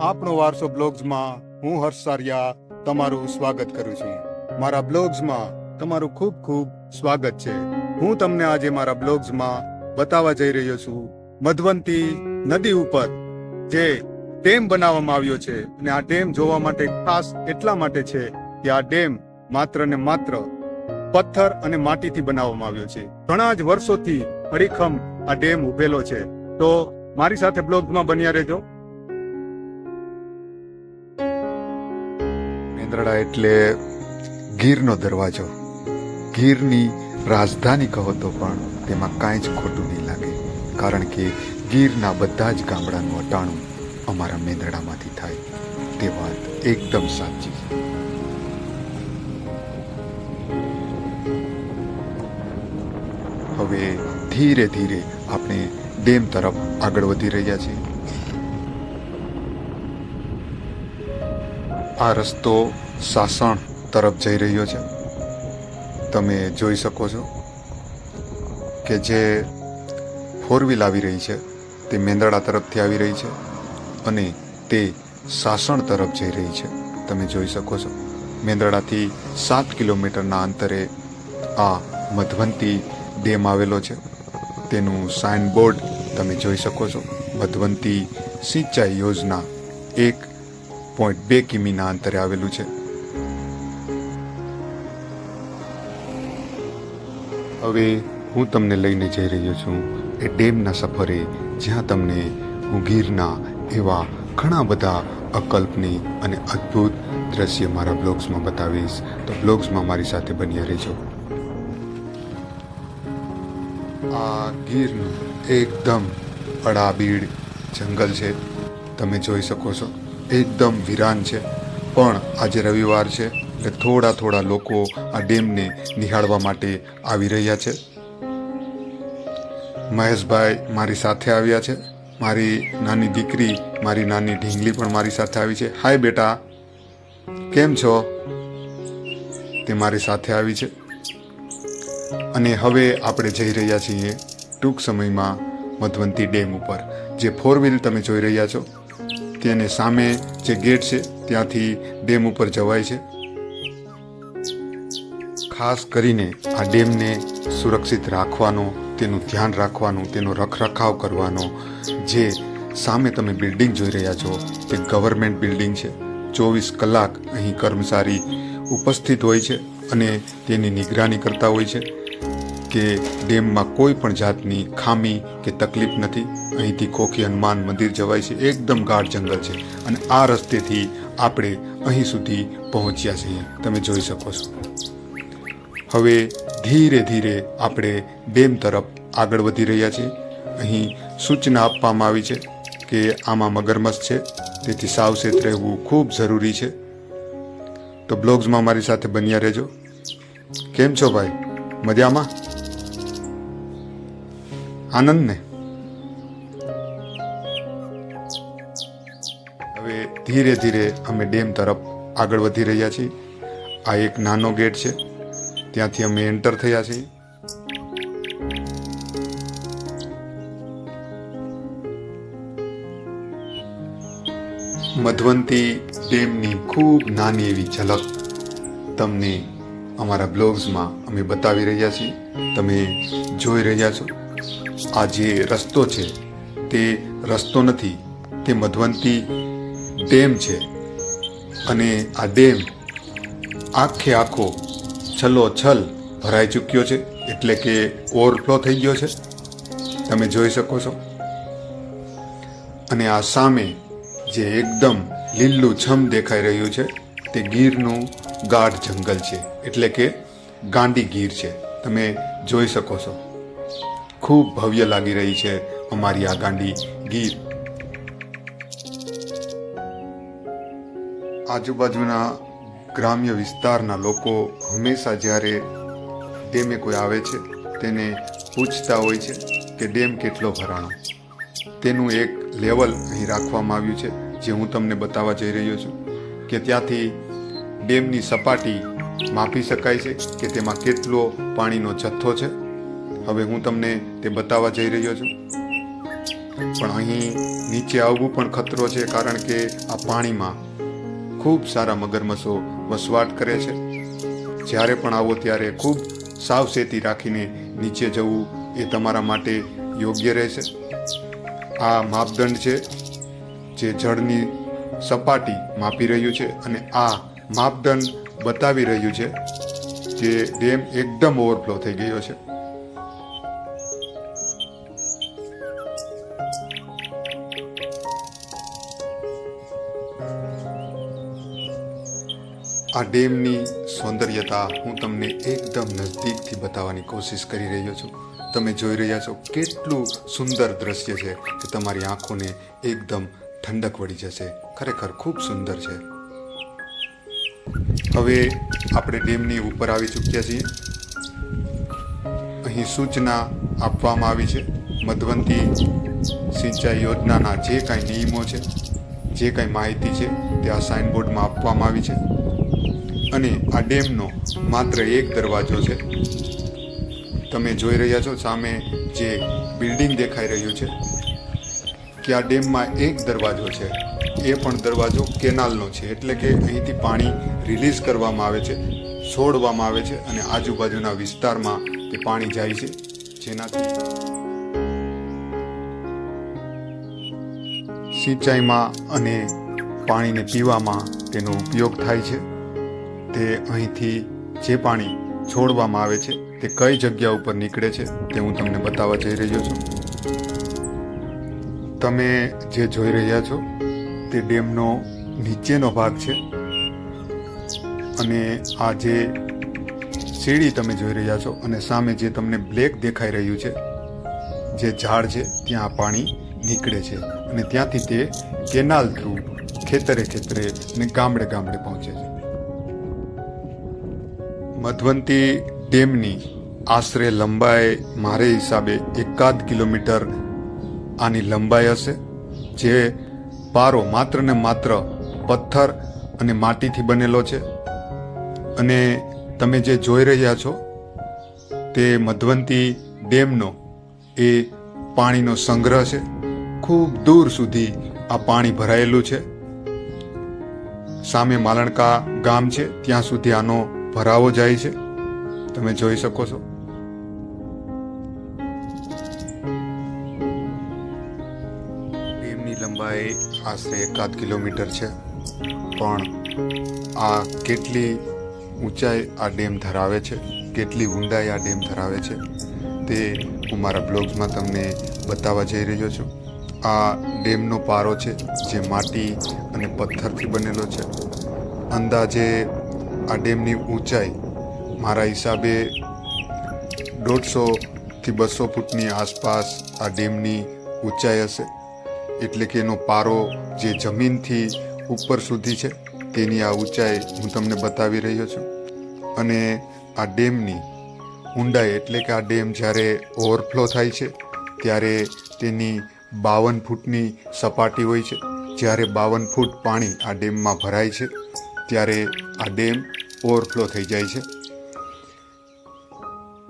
આપણો વારસો બ્લોગ્સમાં હું હર્ષ સારિયા તમારું સ્વાગત કરું છું. મારા બ્લોગ્સમાં તમારું ખૂબ ખૂબ સ્વાગત છે. હું તમને આજે મારા બ્લોગ્સમાં બતાવવા જઈ રહ્યો છું મધવંતી નદી ઉપર, જે ડેમ બનાવવામાં આવ્યો છે અને આ ડેમ જોવા માટે ખાસ એટલા માટે છે કે આ ડેમ માત્ર ને માત્ર પથ્થર અને માટીથી બનાવવામાં આવ્યો છે. ઘણા જ વર્ષોથી અડીખમ આ ડેમ ઉભેલો છે. તો મારી સાથે બ્લોગમાં બન્યા રહેજો. મેંદરડા એટલે ગીરનો દરવાજો. ગીરની રાજધાની કહો તો પણ તેમાં કાંઈ જ ખોટું નહીં લાગે. કારણ કે ગીરના બધા જ ગામડાનું અટાણું અમારા મેંદરડામાંથી થાય. તે વાત એકદમ સાચી હવે ધીરે ધીરે આપણે ડેમ તરફ આગળ વધી રહ્યા છીએ. આ રસ્તો સાસણ તરફ જઈ રહ્યો છે. તમે જોઈ શકો છો કે જે ફોર વ્હીલ આવી રહી છે, તે મેંદડા તરફથી આવી રહી છે અને તે સાસણ તરફ જઈ રહી છે. તમે જોઈ શકો છો મેંદડાથી સાત કિલોમીટરના અંતરે આ મધવંતી ડેમ આવેલો છે. તેનું સાઇનબોર્ડ તમે જોઈ શકો છો. મધવંતી સિંચાઈ યોજના એક પોઈન્ટ બે કિમીના અંતરે આવેલું છે. હવે હું તમને લઈને જઈ રહ્યો છું એ ડેમના સફરે, જ્યાં તમને હું ગીરના એવા ઘણા બધા અકલ્પની અને અદ્ભુત દ્રશ્ય મારા બ્લોગ્સમાં બતાવીશ. તો બ્લોગ્સમાં મારી સાથે બન્યા રહેજો. આ ગીરનું એકદમ અડાબીડ જંગલ છે. તમે જોઈ શકો છો. એકદમ વિરાન છે. પણ આજે રવિવાર છે એટલે થોડા થોડા લોકો આ ડેમને નિહાળવા માટે આવી રહ્યા છે. મહેશભાઈ મારી સાથે આવ્યા છે. મારી નાની દીકરી, મારી નાની ઢીંગલી પણ મારી સાથે આવી છે. હાય બેટા. કેમ છો? તે મારી સાથે આવી છે. અને હવે આપણે જઈ રહ્યા છીએ ટૂંક સમયમાં મધવંતી ડેમ ઉપર, જે ફોર વ્હીલ તમે જોઈ રહ્યા છો. તેને સામે જે ગેટ છે, ત્યાંથી ડેમ ઉપર જવાય છે. ખાસ કરીને આ ડેમને સુરક્ષિત રાખવાનો, તેનું ધ્યાન રાખવાનું, તેનો રખરખાવ કરવાનો, જે સામે તમે બિલ્ડિંગ જોઈ રહ્યા છો, તે ગવર્મેન્ટ બિલ્ડિંગ છે. ચોવીસ કલાક અહીં કર્મચારી ઉપસ્થિત હોય છે અને તેની નિગરાની કરતા હોય છે. કે ડેમમાં કોઈ પણ જાતની ખામી કે તકલીફ નથી. અહીંથી ખોખી હનુમાન મંદિર જવાય છે. એકદમ ગાઢ જંગલ છે અને આ રસ્તેથી આપણે અહીં સુધી પહોંચ્યા છીએ. તમે જોઈ શકો છો. હવે ધીરે ધીરે આપણે ડેમ તરફ આગળ વધી રહ્યા છીએ. અહીં સૂચના આપવામાં આવી છે કે આમાં મગરમચ્છ છે. તેથી સાવચેત રહેવું ખૂબ જરૂરી છે. તો બ્લોગ્સમાં મારી સાથે બન્યા રહેજો. કેમ છો ભાઈ? મજામાં? આનંદ ને હવે ધીરે ધીરે અમે ડેમ તરફ આગળ વધી રહ્યા છીએ. આ એક નાનો ગેટ છે. ત્યાંથી અમે એન્ટર થયા છીએ. મધવંતી ડેમની ખૂબ નાની એવી ઝલક તમને અમારા બ્લોગ્સમાં અમે બતાવી રહ્યા છીએ. તમે જોઈ રહ્યા છો. આ જે રસ્તો છે, તે રસ્તો નથી, તે મધવંતી ડેમ છે. અને આ ડેમ આખે આખો છલો છલ ભરાઈ ચૂક્યો છે, એટલે કે ઓવરફ્લો થઈ ગયો છે. તમે જોઈ શકો છો. અને આ સામે જે એકદમ લીલું છમ દેખાઈ રહ્યું છે, તે ગીરનું ગાઢ જંગલ છે, એટલે કે ગાંડી ગીર છે. તમે જોઈ શકો છો. ખૂબ ભવ્ય લાગી રહી છે અમારી આ ગાંડી ગીર. આજુબાજુના ગ્રામ્ય વિસ્તારના લોકો હંમેશા જ્યારે ડેમે કોઈ આવે છે, તેને પૂછતા હોય છે કે ડેમ કેટલો ભરાણો. તેનું એક લેવલ અહીં રાખવામાં આવ્યું છે, જે હું તમને બતાવવા જઈ રહ્યો છું, કે ત્યાંથી ડેમની સપાટી માપી શકાય છે કે તેમાં કેટલો પાણીનો જથ્થો છે? હવે હું તમને તે બતાવવા જઈ રહ્યો છું. પણ અહીં નીચે આવવું પણ ખતરો છે, કારણ કે આ પાણીમાં ખૂબ સારા મગરમચ્છો વસવાટ કરે છે. જ્યારે પણ આવો ત્યારે ખૂબ સાવચેતી રાખીને નીચે જવું એ તમારા માટે યોગ્ય રહેશે. આ માપદંડ છે જે જળની સપાટી માપી રહ્યું છે અને આ માપદંડ બતાવી રહ્યું છે કે ડેમ એકદમ ઓવરફ્લો થઈ ગયો છે. આ ડેમની સૌંદર્યતા હું તમને એકદમ નજદીકથી બતાવવાની કોશિશ કરી રહ્યો છું. તમે જોઈ રહ્યા છો કેટલું સુંદર દ્રશ્ય છે કે તમારી આંખોને એકદમ ઠંડક વળી જશે. ખરેખર ખૂબ સુંદર છે. હવે આપણે ડેમની ઉપર આવી ચૂક્યા છીએ. અહીં સૂચના આપવામાં આવી છે. મધવંતી સિંચાઈ યોજનાના જે કાંઈ નિયમો છે, જે કાંઈ માહિતી છે, તે આ સાઇનબોર્ડમાં આપવામાં આવી છે. અને આ ડેમનો માત્ર એક દરવાજો છે. તમે જોઈ રહ્યા છો સામે જે બિલ્ડિંગ દેખાઈ રહ્યું છે, કે આ ડેમમાં એક દરવાજો છે. એ પણ દરવાજો કેનાલનો છે, એટલે કે અહીંથી પાણી રિલીઝ કરવામાં આવે છે, છોડવામાં આવે છે અને આજુબાજુના વિસ્તારમાં તે પાણી જાય છે. જેનાથી સિંચાઈમાં અને પાણીને પીવામાં તેનો ઉપયોગ થાય છે. તે અહીંથી જે પાણી છોડવામાં આવે છે, તે કઈ જગ્યા ઉપર નીકળે છે, તે હું તમને બતાવવા જઈ રહ્યો છું. તમે જે જોઈ રહ્યા છો, તે ડેમનો નીચેનો ભાગ છે. અને આ જે સીડી તમે જોઈ રહ્યા છો અને સામે જે તમને બ્લેક દેખાઈ રહ્યું છે, જે ઝાડ છે, ત્યાં પાણી નીકળે છે. અને ત્યાંથી તે કેનાલ થ્રુ ખેતરે ખેતરે અને ગામડે ગામડે પહોંચે છે. મધવંતી ડેમની આશરે લંબાઈ મારે હિસાબે એકાદ કિલોમીટર આની લંબાઈ હશે, જે પારો માત્ર ને માત્ર પથ્થર અને માટીથી બનેલો છે. અને તમે જે જોઈ રહ્યા છો, તે મધવંતી ડેમનો એ પાણીનો સંગ્રહ છે. ખૂબ દૂર સુધી આ પાણી ભરાયેલું છે. સામે માલણકા ગામ છે, ત્યાં સુધી આનો ભરાવો જાય છે. તમે જોઈ શકો છો. ડેમની લંબાઈ આશરે એકાદ કિલોમીટર છે. પણ આ કેટલી ઊંચાઈ આ ડેમ ધરાવે છે? કેટલી ઊંડાઈ આ ડેમ ધરાવે છે? તે હું મારા બ્લોગ્સમાં તમને બતાવવા જઈ રહ્યો છું. આ ડેમનો પારો છે જે માટી અને પથ્થરથી બનેલો છે. અંદાજે આ ડેમની ઊંચાઈ મારા હિસાબે દોઢસોથી બસો ફૂટની આસપાસ આ ડેમની ઊંચાઈ હશે. એટલે કે એનો પારો જે જમીનથી ઉપર સુધી છે, તેની આ ઊંચાઈ હું તમને બતાવી રહ્યો છું. અને આ ડેમની ઊંડાઈ એટલે કે આ ડેમ જ્યારે ઓવરફ્લો થાય છે, ત્યારે તેની બાવન ફૂટની સપાટી હોય છે. જ્યારે બાવન ફૂટ પાણી આ ડેમમાં ભરાય છે, ત્યારે આ ડેમ ઓવરફ્લો થઈ જાય છે.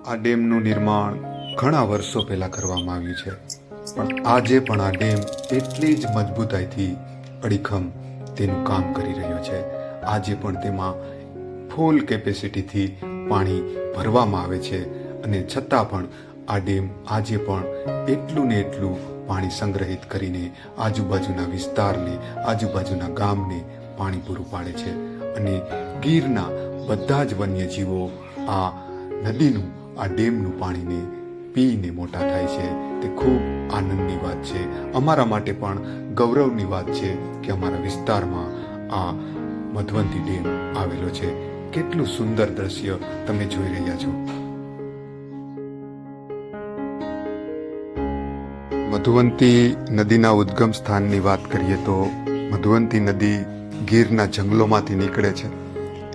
આ ડેમનું નિર્માણ ઘણા વર્ષો પહેલાં કરવામાં આવ્યું છે. પણ આજે પણ આ ડેમ એટલી જ મજબૂતાઈથી અડીખમ તેનું કામ કરી રહ્યો છે. આજે પણ તેમાં ફૂલ કેપેસિટીથી પાણી ભરવામાં આવે છે અને છતાં પણ આ ડેમ આજે પણ એટલું ને એટલું પાણી સંગ્રહિત કરીને આજુબાજુના વિસ્તારને, આજુબાજુના ગામને પાણી પૂરું પાડે છે. અને ગીરના બધા જ વન્યજીવો આ નદીનું, આ ડેમનું પાણીને પીને મોટા થાય છે. તે ખૂબ આનંદની વાત છે. અમારા માટે પણ ગૌરવની વાત છે કે અમારા વિસ્તારમાં આ મધવંતી ડેમ આવેલો છે. કેટલું સુંદર દ્રશ્ય તમે જોઈ રહ્યા છો. મધુવંતી નદીના ઉદ્ગમ સ્થાનની વાત કરીએ તો મધુવંતી નદી ગીરના જંગલોમાંથી નીકળે છે.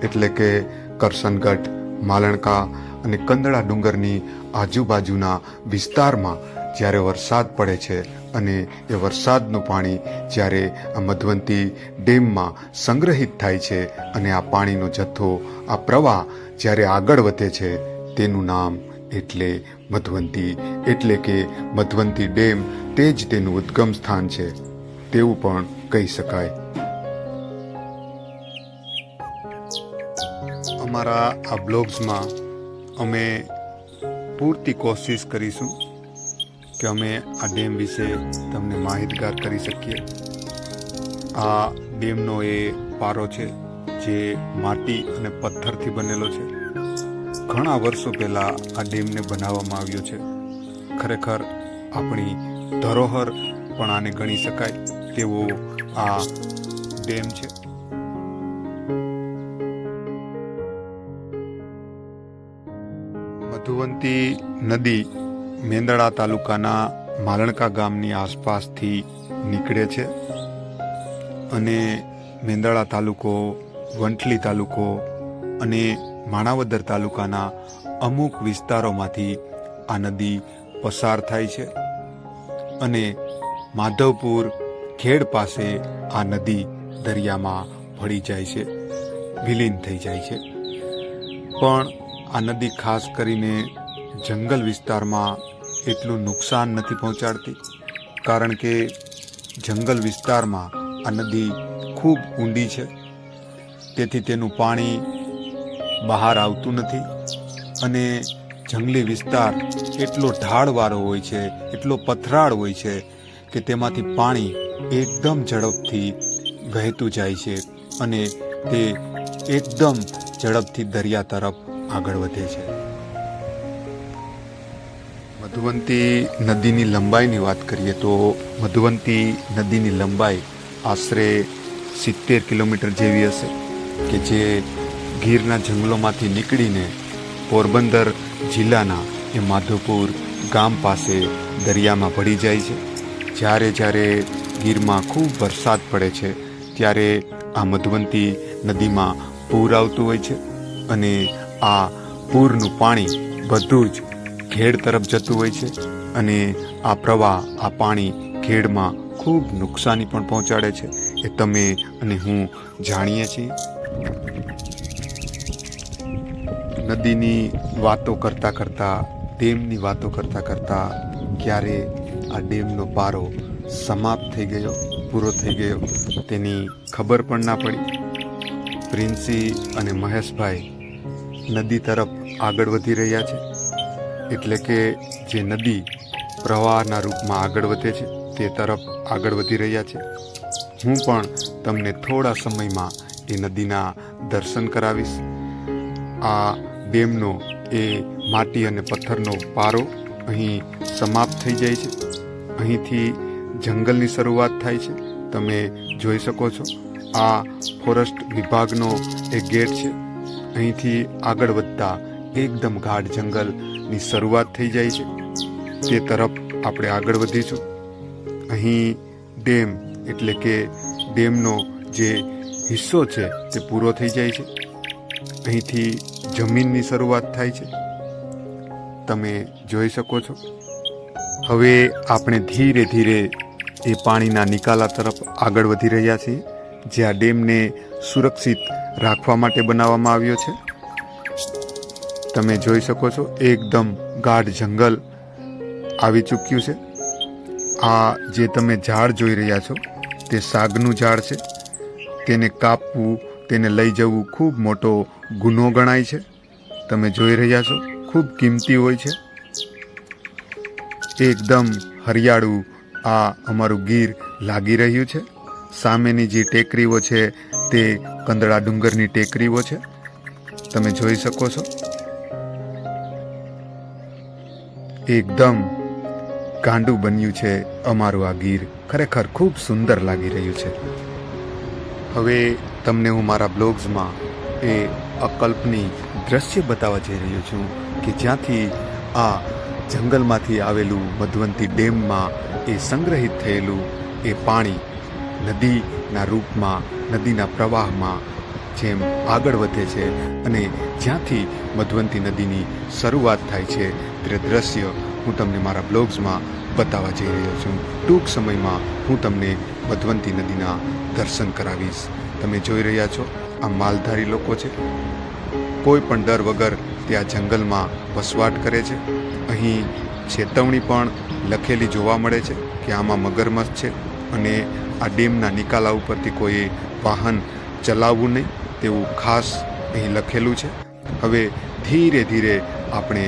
એટલે કે કરસનગઢ, માલણકા અને કંદળા ડુંગરની આજુબાજુના વિસ્તારમાં જ્યારે વરસાદ પડે છે અને એ વરસાદનું પાણી જ્યારે આ મધવંતી ડેમમાં સંગ્રહિત થાય છે અને આ પાણીનો જથ્થો, આ પ્રવાહ જ્યારે આગળ વધે છે, તેનું નામ એટલે મધવંતી. એટલે કે મધવંતી ડેમ તે જ તેનું ઉદ્ગમ સ્થાન છે. તેવું પણ કહી શકાય. અમારા આ બ્લોગ્સમાં અમે પૂરતી કોશિશ કરીશું કે અમે આ ડેમ વિશે તમને માહિતગાર કરી શકીએ. આ ડેમનો એ પારો છે જે માટી અને પથ્થરથી બનેલો છે. ઘણા વર્ષો પહેલાં આ ડેમને બનાવવામાં આવ્યો છે. ખરેખર આપણી ધરોહર પણ આને ગણી શકાય તેવો આ ડેમ છે. મધુવંતી નદી મેંદડા તાલુકાના માલણકા ગામની આસપાસથી નીકળે છે અને મેંદડા તાલુકો વંટલી તાલુકો અને માણાવદર તાલુકાના અમુક વિસ્તારોમાંથી આ નદી પસાર થાય છે અને માધવપુર ખેડ પાસે આ નદી દરિયામાં ભળી જાય છે, વિલીન થઈ જાય છે. પણ આ નદી ખાસ કરીને જંગલ વિસ્તારમાં એટલું નુકસાન નથી પહોંચાડતી, કારણ કે જંગલ વિસ્તારમાં આ નદી ખૂબ ઊંડી છે. તેથી તેનું પાણી બહાર આવતું નથી અને જંગલી વિસ્તાર એટલો ઢાળવાળો હોય છે, એટલો પથરાળ હોય છે કે તેમાંથી પાણી એકદમ ઝડપથી વહેતું જાય છે અને તે એકદમ ઝડપથી દરિયા તરફ આગળ વધે છે. મધુવંતી નદીની લંબાઈની વાત કરીએ તો મધુવંતી નદીની લંબાઈ આશરે સિત્તેર કિલોમીટર જેવી હશે કે જે ગીરના જંગલોમાંથી નીકળીને પોરબંદર જિલ્લાના એ માધવપુર ગામ પાસે દરિયામાં ભળી જાય છે. જ્યારે જ્યારે ગીરમાં ખૂબ વરસાદ પડે છે, ત્યારે આ મધવંતી નદીમાં પૂર આવતું હોય છે અને આ પૂરનું પાણી બધું જ ખેડ તરફ જતું હોય છે અને આ પ્રવાહ, આ પાણી ખેડમાં ખૂબ નુકસાની પણ પહોંચાડે છે. એ તમે અને હું જાણીએ છીએ. નદીની વાતો કરતાં કરતાં, ડેમની વાતો કરતાં કરતાં ક્યારે આ ડેમનો પારો સમાપ્ત થઈ ગયો, પૂરો થઈ ગયો તેની ખબર પણ ના પડી. પ્રિન્સી અને મહેશભાઈ નદી તરફ આગળ વધી રહ્યા છે. એટલે કે જે નદી પ્રવાહના રૂપમાં આગળ વધે છે, તે તરફ આગળ વધી રહ્યા છે. હું પણ તમને થોડા સમયમાં એ નદીના દર્શન કરાવીશ. આ ડેમનો એ માટી અને પથ્થરનો પારો અહીં સમાપ્ત થઈ જાય છે. અહીંથી જંગલની શરૂઆત થાય છે. તમે જોઈ શકો છો. આ ફોરેસ્ટ વિભાગનો એ ગેટ છે. અહીંથી આગળ વધતા એકદમ ગાઢ જંગલની શરૂઆત થઈ જાય છે. તે તરફ આપણે આગળ વધીશું. અહીં ડેમ એટલે કે ડેમનો જે હિસ્સો છે તે પૂરો થઈ જાય છે. અહીંથી જમીનની શરૂઆત થાય છે. તમે જોઈ શકો છો. હવે આપણે ધીરે ધીરે એ પાણીના નિકાલા તરફ આગળ વધી રહ્યા છીએ. જે આ ડેમને સુરક્ષિત રાખવા માટે બનાવવામાં આવ્યો છે? તમે જોઈ શકો છો, એકદમ ગાઢ જંગલ આવી ચૂક્યું છે. આ જે તમે ઝાડ જોઈ રહ્યા છો, તે સાગનું ઝાડ છે. તેને કાપવું, તેને લઈ જવું ખૂબ મોટો ગુનો ગણાય છે. તમે જોઈ રહ્યા છો, ખૂબ કિંમતી હોય છે. એકદમ હરિયાળું આ અમારું ગીર લાગી રહ્યું છે. સામેની જે ટેકરીઓ છે તે કંદળા ડુંગરની ટેકરીઓ છે. તમે જોઈ શકો છો. એકદમ ગાંડું બન્યું છે અમારું આ ગીર. ખરેખર ખૂબ સુંદર લાગી રહ્યું છે. હવે તમને હું મારા બ્લોગ્સમાં એ અકલ્પની દ્રશ્ય બતાવવા જઈ રહ્યો છું કે જ્યાંથી આ જંગલમાંથી આવેલું મધવંતી ડેમમાં એ સંગ્રહિત થયેલું એ પાણી નદીના રૂપમાં, નદીના પ્રવાહમાં જેમ આગળ વધે છે અને જ્યાંથી મધવંતી નદીની શરૂઆત થાય છે, તે દ્રશ્ય હું તમને મારા બ્લોગ્સમાં બતાવવા જઈ રહ્યો છું. ટૂંક સમયમાં હું તમને મધવંતી નદીના દર્શન કરાવીશ. તમે જોઈ રહ્યા છો, આ માલધારી લોકો છે. કોઈ પણ ડર વગર તે આ જંગલમાં વસવાટ કરે છે. અહીં ચેતવણી પણ લખેલી જોવા મળે છે કે આમાં મગરમચ્છ છે. અને આ ડેમના નિકાલા ઉપરથી કોઈ વાહન ચલાવવું નહીં તેવું ખાસ અહીં લખેલું છે. હવે ધીરે ધીરે આપણે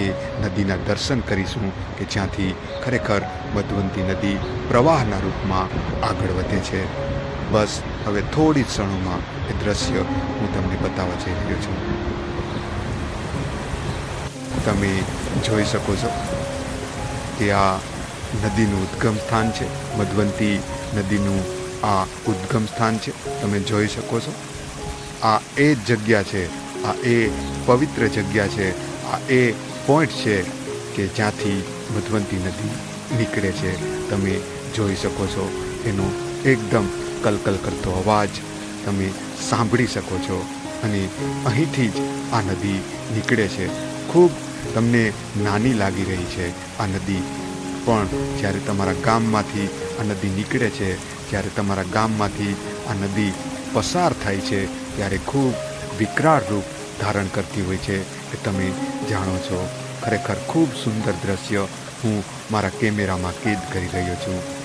એ નદીના દર્શન કરીશું કે જ્યાંથી ખરેખર મધવંતી નદી પ્રવાહના રૂપમાં આગળ વધે છે. બસ હવે થોડી જ ક્ષણોમાં એ દ્રશ્ય હું તમને બતાવવા જઈ રહ્યો છું. તમે જોઈ શકો છો કે આ નદીનું ઉદ્ગમ સ્થાન છે. મધવંતી નદીનું આ ઉદ્ગમ સ્થાન છે. તમે જોઈ શકો છો. આ એ જગ્યા છે. આ એ પવિત્ર જગ્યા છે. આ એ પોઈન્ટ છે કે જ્યાંથી મધવંતી નદી નીકળે છે. તમે જોઈ શકો છો. એનો એકદમ કલકલ કરતો અવાજ તમે સાંભળી શકો છો. અને અહીંથી જ આ નદી નીકળે છે. ખૂબ તમને નાની લાગી રહી છે આ નદી. પણ જ્યારે તમારા ગામમાંથી આ નદી નીકળે છે, જ્યારે તમારા ગામમાંથી આ નદી પસાર થાય છે, ત્યારે ખૂબ વિકરાળ રૂપ ધારણ કરતી હોય છે. એ તમે જાણો છો, ખરેખર ખૂબ સુંદર દ્રશ્ય હું મારા કેમેરામાં કેદ કરી રહ્યો છું.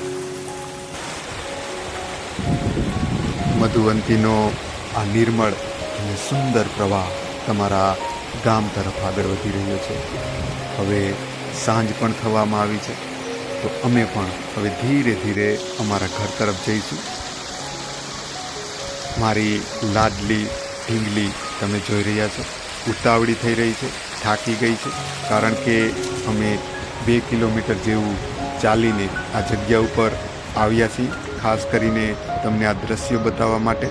મધુવંતીનો આ નિર્મળ અને સુંદર પ્રવાહ તમારા ગામ તરફ આગળ વધી રહ્યો છે. હવે સાંજ પણ થવામાં આવી છે. તો અમે પણ હવે ધીરે ધીરે અમારા ઘર તરફ જઈશું. મારી લાડલી ઢીંગલી તમે જોઈ રહ્યા છો. ઉતાવળી થઈ રહી છે, થાકી ગઈ છે, કારણ કે અમે બે કિલોમીટર જેવું ચાલીને આ જગ્યા ઉપર આવ્યા છીએ, ખાસ કરીને તમને આ દ્રશ્યો બતાવવા માટે.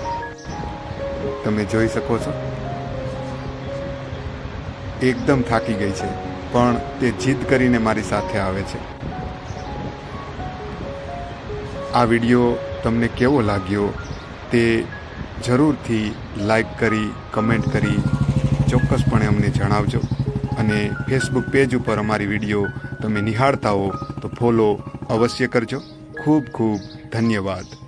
તમે જોઈ શકો છો. એકદમ થાકી ગઈ છે, પણ તે જીદ કરીને મારી સાથે આવે છે. આ વીડિયો તમને કેવો લાગ્યો તે જરૂરથી લાઈક કરી, કમેન્ટ કરી ચોક્કસપણે અમને જણાવજો. અને ફેસબુક પેજ ઉપર અમારી વીડિયો તમે નિહાળતા હો તો ફોલો અવશ્ય કરજો. ખૂબ ખૂબ ધન્યવાદ.